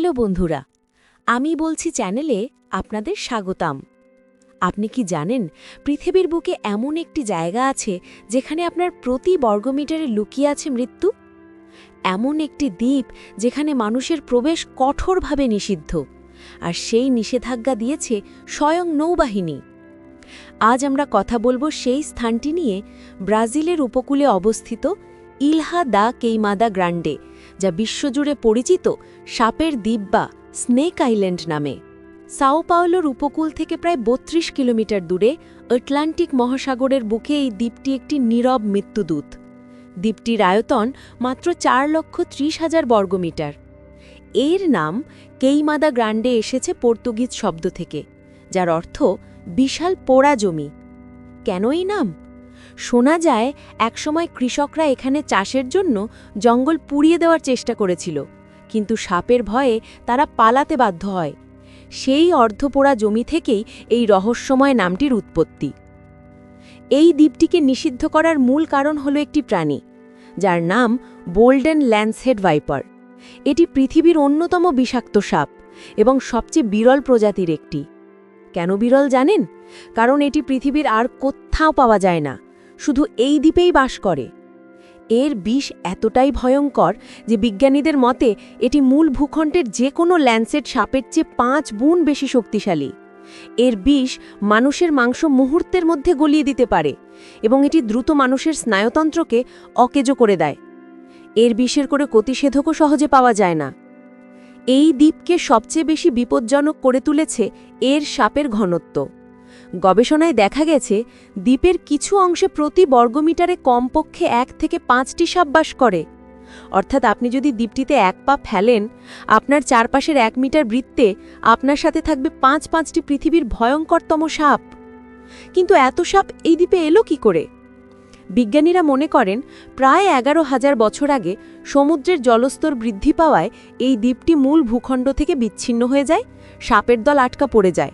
Hello বন্ধুরা, আমি বলছি চ্যানেলে আপনাদের স্বাগতম। আপনি কি জানেন, পৃথিবীর বুকে এমন একটি জায়গা আছে যেখানে আপনার প্রতি বর্গমিটারে লুকিয়ে আছে মৃত্যু? এমন একটি দ্বীপ যেখানে মানুষের প্রবেশ কঠোরভাবে নিষিদ্ধ, আর সেই নিষেধাজ্ঞা দিয়েছে স্বয়ং নৌবাহিনী। আজ আমরা কথা বলব সেই স্থানটি নিয়ে ব্রাজিলের উপকূলে অবস্থিত ইলহা দা কেইমাদা গ্রান্ডে যা বিশ্বজুড়ে পরিচিত সাপের দ্বীপ বা স্নেক আইল্যান্ড নামে। সাও পাওলোর উপকূল থেকে প্রায় বত্রিশ কিলোমিটার দূরে আটলান্টিক মহাসাগরের বুকে এই দ্বীপটি একটি নীরব মৃত্যুদূত। দ্বীপটির আয়তন মাত্র চার লক্ষ ত্রিশ হাজার বর্গমিটার এর নাম কেইমাদা গ্রান্ডে এসেছে পর্তুগিজ শব্দ থেকে, যার অর্থ বিশাল পোড়া জমি। কেন এই নাম? শোনা যায়, একসময় কৃষকরা এখানে চাষের জন্য জঙ্গল পুড়িয়ে দেওয়ার চেষ্টা করেছিল, কিন্তু সাপের ভয়ে তারা পালাতে বাধ্য হয়। সেই অর্ধপোড়া জমি থেকেই এই রহস্যময় নামটির উৎপত্তি। এই দ্বীপটিকে নিষিদ্ধ করার মূল কারণ হল একটি প্রাণী, যার নাম বোল্ডেন ল্যান্সহেড ভাইপার। এটি পৃথিবীর অন্যতম বিষাক্ত সাপ এবং সবচেয়ে বিরল প্রজাতির একটি। কেন বিরল জানেন? কারণ এটি পৃথিবীর আর কোথাও পাওয়া যায় না। শুধু এই দ্বীপেই বাস করে। এর বিষ এতটাই ভয়ঙ্কর যে বিজ্ঞানীদের মতে এটি মূল ভূখণ্ডের যে কোনো ল্যান্সেট সাপের চেয়ে পাঁচ গুণ বেশি শক্তিশালী। এর বিষ মানুষের মাংস মুহূর্তের মধ্যে গলিয়ে দিতে পারে এবং এটি দ্রুত মানুষের স্নায়ুতন্ত্রকে অকেজো করে দেয়। এর বিষের করে প্রতিষেধকও সহজে পাওয়া যায় না। এই দ্বীপকে সবচেয়ে বেশি বিপজ্জনক করে তুলেছে এর সাপের ঘনত্ব। গবেষণায় দেখা গেছে, দ্বীপের কিছু অংশে প্রতি বর্গমিটারে কমপক্ষে এক থেকে পাঁচটি সাপ বাস করে। অর্থাৎ আপনি যদি দ্বীপটিতে এক পা ফেলেন, আপনার চারপাশের এক মিটার বৃত্তে আপনার সাথে থাকবে পাঁচ পাঁচটি পৃথিবীর ভয়ঙ্করতম সাপ। কিন্তু এত সাপ এই দ্বীপে এলো কি করে? বিজ্ঞানীরা মনে করেন, প্রায় এগারো হাজার বছর আগে সমুদ্রের জলস্তর বৃদ্ধি পাওয়ায় এই দ্বীপটি মূল ভূখণ্ড থেকে বিচ্ছিন্ন হয়ে যায়, সাপের দল আটকা পড়ে যায়।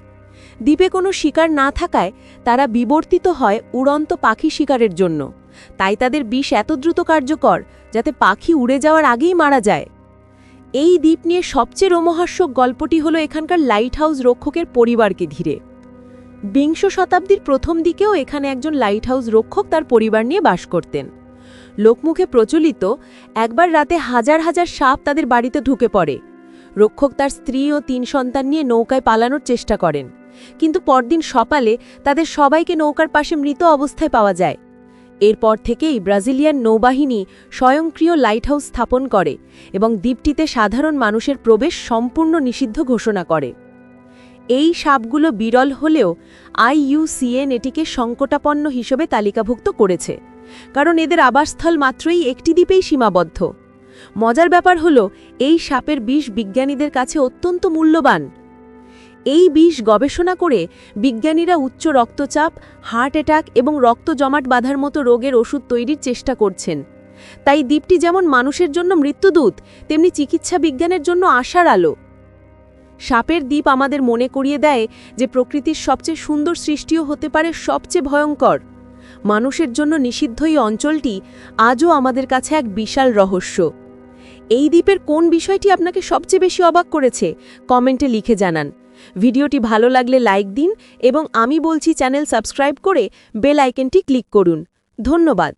দ্বীপে কোনো শিকার না থাকায় তারা বিবর্তিত হয় উড়ন্ত পাখি শিকারের জন্য। তাই তাদের বিষ এত দ্রুত কার্যকর যাতে পাখি উড়ে যাওয়ার আগেই মারা যায়। এই দ্বীপ নিয়ে সবচেয়ে রোমহাস্যক গল্পটি হলো এখানকার লাইট হাউস রক্ষকের পরিবারকে ঘিরে। বিংশ শতাব্দীর প্রথম দিকেও এখানে একজন লাইট হাউস রক্ষক তার পরিবার নিয়ে বাস করতেন। লোকমুখে প্রচলিত, একবার রাতে হাজার হাজার সাপ তাদের বাড়িতে ঢুকে পড়ে। রক্ষক তার স্ত্রী ও তিন সন্তান নিয়ে নৌকায় পালানোর চেষ্টা করেন। কিন্তু পরদিন সকালে তাদের সবাইকে নৌকার পাশে মৃত অবস্থায় পাওয়া যায়। এরপর থেকেই ব্রাজিলিয়ান নৌবাহিনী স্বয়ংক্রিয় লাইটহাউস স্থাপন করে এবং দ্বীপটিতে সাধারণ মানুষের প্রবেশ সম্পূর্ণ নিষিদ্ধ ঘোষণা করে। এই সাপগুলো বিরল হলেও আইইউসিএন এটিকে সংকটাপন্ন হিসেবে তালিকাভুক্ত করেছে, কারণ এদের আবাসস্থল মাত্রই একটি দ্বীপেই সীমাবদ্ধ। মজার ব্যাপার হলো, এই সাপের বিষ বিজ্ঞানীদের কাছে অত্যন্ত মূল্যবান। এই বিষ গবেষণা করে বিজ্ঞানীরা উচ্চ রক্তচাপ, হার্ট অ্যাটাক এবং রক্ত জমাট বাঁধার মতো রোগের ওষুধ তৈরির চেষ্টা করছেন। তাই দ্বীপটি যেমন মানুষের জন্য মৃত্যুদূত, তেমনি চিকিৎসা বিজ্ঞানের জন্য আশার আলো। সাপের দ্বীপ আমাদের মনে করিয়ে দেয় যে প্রকৃতির সবচেয়ে সুন্দর সৃষ্টিও হতে পারে সবচেয়ে ভয়ঙ্কর। মানুষের জন্য নিষিদ্ধ এই অঞ্চলটি আজও আমাদের কাছে এক বিশাল রহস্য। এই দ্বীপের কোন বিষয়টি আপনাকে সবচেয়ে বেশি অবাক করেছে? কমেন্টে লিখে জানান। ভিডিওটি ভালো লাগলে লাইক দিন এবং আমি বলছি চ্যানেল সাবস্ক্রাইব করে বেল আইকনটি ক্লিক করুন। ধন্যবাদ।